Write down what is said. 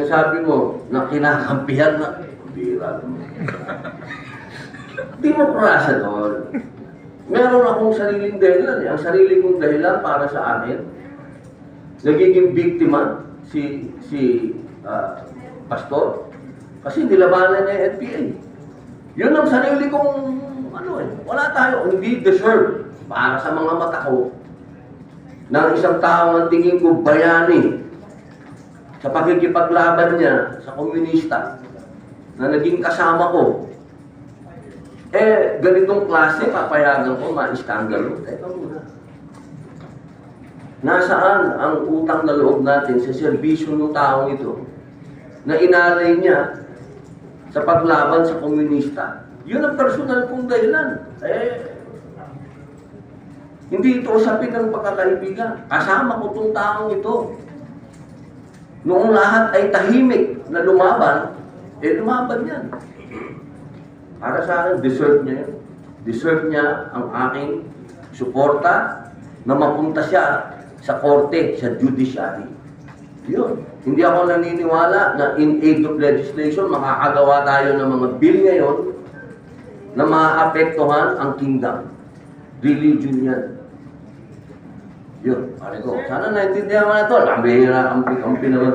sinasabi mo na kinakampihan na, bira naman. Demokrasya doon. Meron akong sariling dahilan. eh. Ang sarili kong dahilan para sa akin, nagiging biktima si si ah, pastor kasi nilabanan niya yung NPA. Yun ang sarili kong ano eh. Wala tayo, hindi deserve para sa mga mata ko ng isang tao ang tingin ko bayani sa pakikipaglaban niya sa komunista na naging kasama ko. Eh, ganitong klase, papayagan ko, ma-iskandalo. Teka muna. Nasaan ang utang na loob natin sa serbisyo ng taong ito na inalay niya sa paglaban sa komunista? Yun ang personal kong dahilan. Eh, hindi ito usapin ng pagkakaibigan. Kasama ko itong taong ito. Noong lahat ay tahimik na lumaban, eh lumaban yan. Para sa akin, deserve niya yun. Deserve niya ang aking suporta na mapunta siya sa korte, sa judiciary. Yun. Hindi ako naniniwala na in aid of legislation, makakagawa tayo ng mga bill ngayon na maapektuhan ang kingdom. Religion yan. Yo, alego. Sana na itindihan mo tuh. Ambil, ambil, ambil. naman.